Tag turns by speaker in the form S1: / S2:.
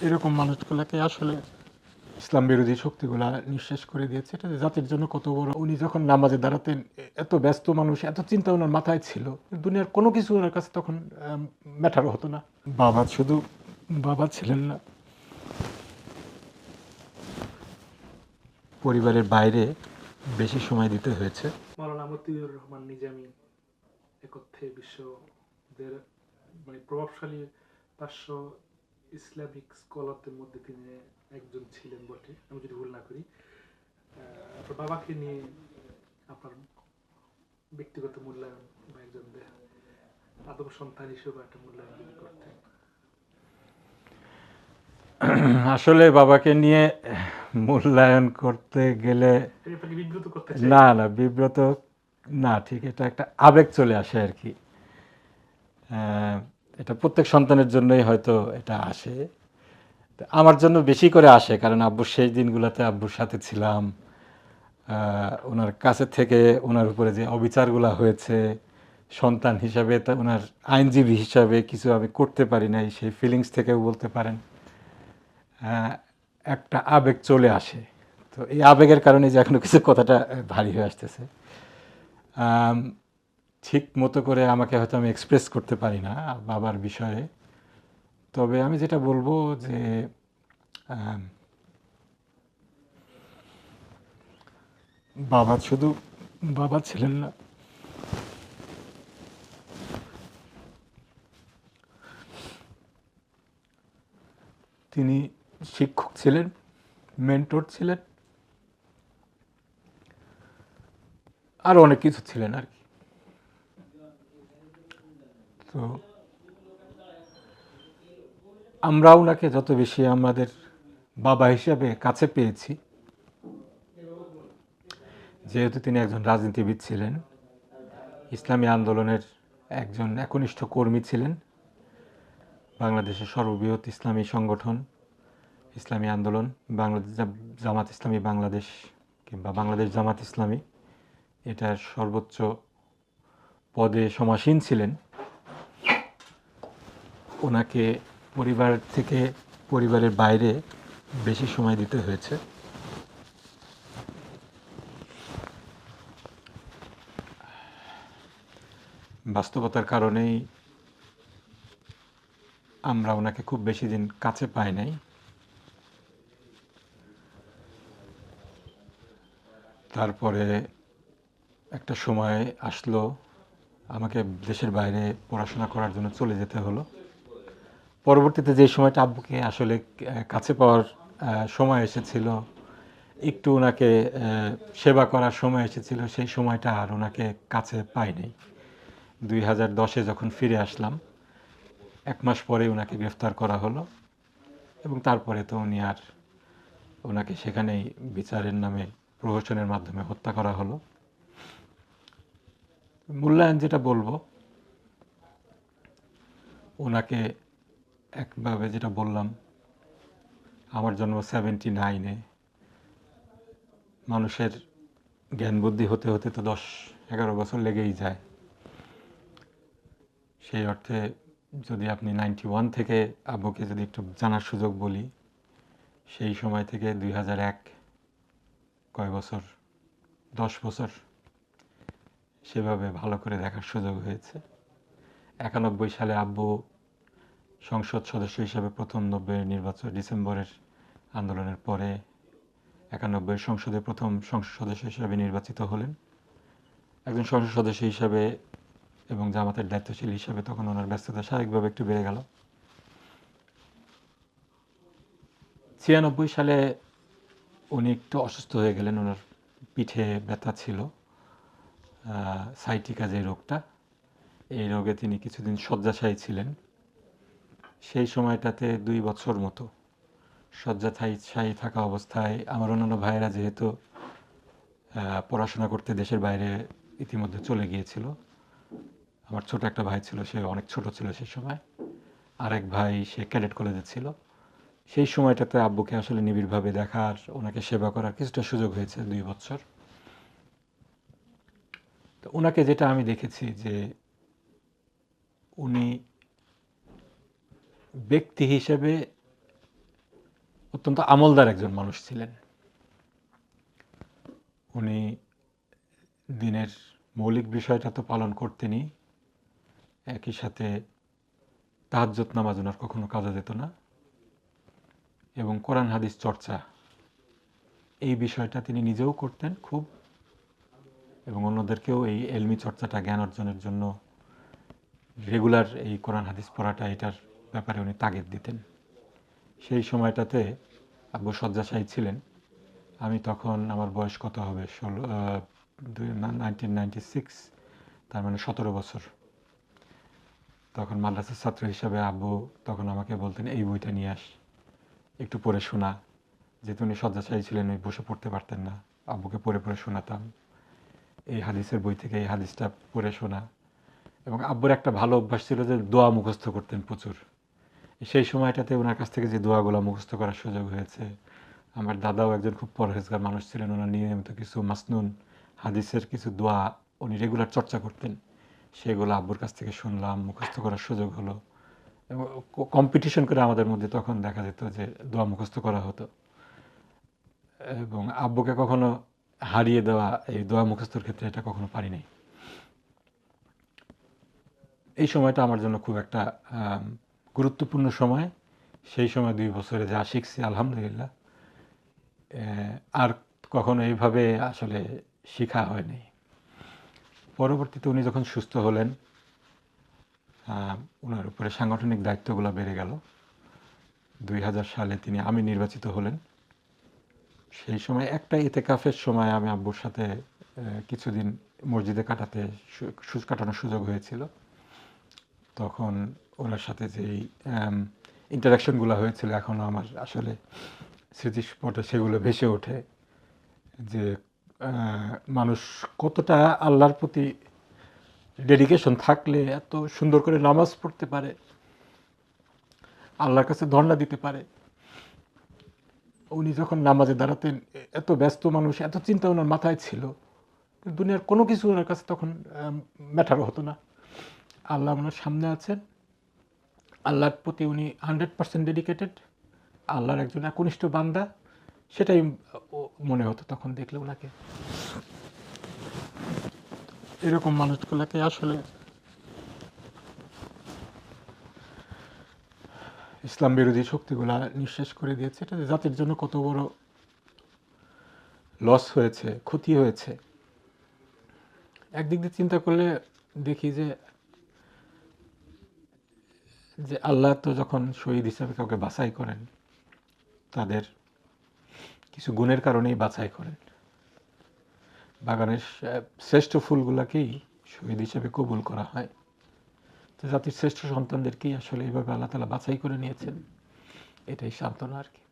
S1: এরকম মানুষগুলোকে আসলে ইসলাম বিরোধী শক্তিগুলা নিঃশেষ করে দিয়েছে। এটা জাতির জন্য কত বড়। উনি যখন নামাজে দাঁড়াতেন এত ব্যস্ত মানুষ, এত চিন্তা ওনার মাথায় ছিল, দুনিয়ার কোনো কিছু ওনার কাছে তখন ম্যাটার হতো না। বাবা শুধু বাবা ছিলেন না। পরিবারের বাইরে বেশি সময় দিতে হয়েছে।
S2: মৌলানা মতিউর রহমান নিজামী একত্রে বিশ্বের মানে প্রভাবশালী পার্শ্ব ইসলামিক স্কলারদের মধ্যে তিনি একজন ছিলেন বটে আমি যদি ভুল না করি। আপনার বাবাকে নিয়ে আপনার ব্যক্তিগত মূল্যায়ন বা একজন আদম সন্তান হিসেবে একটা মূল্যায়ন যদি করতেন।
S1: আসলে বাবাকে নিয়ে মূল্যায়ন করতে গেলে না না বিব্রত না ঠিক এটা একটা আবেগ চলে আসে আর কি। আহ, এটা প্রত্যেক সন্তানের জন্যই হয়তো এটা আসে। আমার জন্য বেশি করে আসে, কারণ আব্বুর সেই দিনগুলোতে আব্বুর সাথে ছিলাম। ওনার কাছে থেকে ওনার উপরে যে অবিচারগুলো হয়েছে, সন্তান হিসাবে তা ওনার আইনজীবী হিসাবে কিছু আমি করতে পারি নাই, সেই ফিলিংস থেকেও বলতে পারেন। একটা আবেগ চলে আসে। তো এই আবেগের কারণে যে এখনও কিছু কথাটা ভারী হয়ে আসতেছে। ঠিক মতো করে আমাকে হয়তো আমি এক্সপ্রেস করতে পারি না বাবার বিষয়ে। তবে আমি যেটা বলব যে বাবা শুধু বাবা ছিলেন না। তিনি শিক্ষক ছিলেন মেন্টর ছিলেন আরও অনেক কিছু ছিলেন আর কি। তো আমরা ওনাকে যত বেশি আমাদের বাবা হিসাবে কাছে পেয়েছি। যেহেতু তিনি একজন রাজনীতিবিদ ছিলেন, ইসলামী আন্দোলনের একজন একনিষ্ঠ কর্মী ছিলেন, বাংলাদেশের সর্ববৃহৎ ইসলামী সংগঠন, ইসলামী আন্দোলন, বাংলাদেশ জামাত ইসলামী বাংলাদেশ কিংবা বাংলাদেশ জামাত ইসলামী, এটার সর্বোচ্চ পদে সমাসীন ছিলেন। ওনাকে পরিবার থেকে পরিবারের বাইরে বেশি সময় দিতে হয়েছে। বাস্তবতার কারণেই আমরা ওনাকে খুব বেশি দিন কাছে পাই নাই। তারপরে একটা সময় আসলো, আমাকে দেশের বাইরে পড়াশোনা করার জন্য চলে যেতে হলো। পরবর্তীতে যে সময়টা আব্বুকে আসলে কাছে পাওয়ার সময় এসেছিল, একটু ওনাকে সেবা করার সময় এসেছিল, সেই সময়টা আর ওনাকে কাছে পাইনি। দুই হাজার দশে যখন ফিরে আসলাম, এক মাস পরে ওনাকে গ্রেফতার করা হলো এবং তারপরে তো উনি আর ওনাকে সেখানেই বিচারের নামে, প্রহসনের মাধ্যমে হত্যা করা হলো। মূল্যায়ন যেটা বলব, ওনাকে একভাবে যেটা বললাম, আমার জন্ম সেভেন্টি নাইনে মানুষের জ্ঞান বুদ্ধি হতে হতে তো দশ এগারো বছর লেগেই যায়। সেই অর্থে যদি আপনি নাইনটি ওয়ান থেকে আব্বুকে যদি একটু জানার সুযোগ বলি, সেই সময় থেকে দুই হাজার এক কয় বছর? দশ বছর। সেভাবে ভালো করে দেখার সুযোগ হয়েছে। একানব্বই সালে আব্বু সংসদ সদস্য হিসেবে প্রথম নব্বই নির্বাচন ডিসেম্বরের আন্দোলনের পরে একানব্বই সংসদে প্রথম সংসদ সদস্য হিসেবে নির্বাচিত হলেন। একজন সংসদ সদস্য হিসাবে এবং জামাতের দায়িত্বশীল হিসাবে তখন ওনার ব্যস্ততা স্বাভাবিকভাবে একটু বেড়ে গেল। ছিয়ানব্বই সালে উনি একটু অসুস্থ হয়ে গেলেন, ওনার পিঠে ব্যথা ছিল সাইটিকা যে রোগটা, এই রোগে তিনি কিছুদিন শয্যাশায়ী ছিলেন। সেই সময়টাতে দুই বছর মতো শয্যাশায়ী থাকা অবস্থায় আমার অন্যান্য ভাইয়েরা যেহেতু পড়াশোনা করতে দেশের বাইরে ইতিমধ্যে চলে গিয়েছিল। আমার ছোট একটা ভাই ছিল, সে অনেক ছোট ছিল সেই সময়। আরেক ভাই, সে ক্যাডেট কলেজে ছিল। সেই সময়টাতে আব্বুকে আসলে নিবিড়ভাবে দেখার, ওনাকে সেবা করার কিছুটা সুযোগ হয়েছে দুই বছর। তো ওনাকে যেটা আমি দেখেছি যে উনি ব্যক্তি হিসেবে অত্যন্ত আমলদার একজন মানুষ ছিলেন। উনি দিনের মৌলিক বিষয়টা তো পালন করতেনই একই সাথে তাহাজ্জত নামাজ ওনার কখনো কাজা যেত না এবং কোরআন, হাদিস চর্চা, এই বিষয়টা তিনি নিজেও করতেন খুব এবং অন্যদেরকেও এই এলমি চর্চাটা জ্ঞান অর্জনের জন্য রেগুলার এই কোরআন, হাদিস পড়াটা এটার ব্যাপারে উনি তাগিদ দিতেন। সেই সময়টাতে আব্বু শয্যাশায়ী ছিলেন। আমি তখন আমার বয়স কত হবে? ষোলো নাইনটিন নাইনটি সিক্স তার মানে সতেরো বছর। তখন মাদ্রাসার ছাত্র হিসাবে আব্বু তখন আমাকে বলতেন, এই বইটা নিয়ে আস, একটু পড়ে শোনা। যেহেতু উনি শয্যাশায়ী ছিলেন ওই বসে পড়তে পারতেন না। আব্বুকে পড়ে পড়ে শোনাতাম। এই হাদিসের বই থেকে এই হাদিসটা পড়ে শোনা। এবং আব্বুর একটা ভালো অভ্যাস ছিল যে দোয়া মুখস্থ করতেন প্রচুর। সেই সময়টাতে ওনার কাছ থেকে যে দোয়াগুলো মুখস্থ করার সুযোগ হয়েছে, আমার দাদাও একজন খুব পরহেজগার মানুষ ছিলেন, ওনার নিয়মিত কিছু মাসনুন হাদিসের কিছু দোয়া উনি রেগুলার চর্চা করতেন, সেগুলো আব্বুর কাছ থেকে শুনলাম, মুখস্থ করার সুযোগ হলো। এবং কম্পিটিশন করে আমাদের মধ্যে তখন দেখা যেত যে দোয়া মুখস্থ করা হতো। এবং আব্বুকে কখনো হারিয়ে দেওয়া এই দোয়া মুখস্থর ক্ষেত্রে এটা কখনো পারি নাই। এই সময়টা আমার জন্য খুব একটা গুরুত্বপূর্ণ সময়। সেই সময় দুই বছরে যা শিখছি, আলহামদুলিল্লাহ। আর কখনো এইভাবে আসলে শিখা হয়নি। পরবর্তীতে উনি যখন সুস্থ হলেন ওনার উপরে সাংগঠনিক দায়িত্বগুলো বেড়ে গেল। দুই হাজার সালে তিনি আমি নির্বাচিত হলেন। সেই সময় একটা ইতেকাফের সময় আমি আব্বুর সাথে কিছুদিন মসজিদে কাটাতে কাটানোর সুযোগ হয়েছিল। তখন ওনার সাথে যেই ইন্টারাকশনগুলো হয়েছিল এখনও আমার আসলে স্মৃতিস্পটে সেগুলো ভেসে ওঠে যে মানুষ কতটা আল্লাহর প্রতি ডেডিকেশন থাকলে এত সুন্দর করে নামাজ পড়তে পারে, আল্লাহর কাছে ধর্ণা দিতে পারে। উনি যখন নামাজে দাঁড়াতেন, এত ব্যস্ত মানুষ, এত চিন্তা ওনার মাথায় ছিল দুনিয়ার কোনো কিছু ওনার কাছে তখন ম্যাটারও হতো না। আল্লাহ ওনার সামনে আছেন আল্লাহর প্রতি উনি হান্ড্রেড পার্সেন্ট ডেডিকেটেড আল্লাহর একজন একনিষ্ঠ বান্দা, সেটাই মনে হতো তখন দেখলে ওনাকে। এরকম মানুষগুলোকে আসলে ইসলাম বিরোধী শক্তিগুলা নিঃশেষ করে দিয়েছে। এটা জাতির জন্য কত বড় লস হয়েছে, ক্ষতি হয়েছে। একদিক দিয়ে চিন্তা করলে দেখি যে যে আল্লাহ তো যখন শহীদ হিসাবে কাউকে বাছাই করেন, তাদের কিছু গুণের কারণেই বাছাই করেন। বাগানের শ্রেষ্ঠ ফুলগুলাকেই শহীদ হিসাবে কবুল করা হয়। তো জাতির শ্রেষ্ঠ সন্তানদেরকেই আসলে এইভাবে আল্লাহ তালা বাছাই করে নিয়েছেন। এটাই সান্ত্বনা আর কি।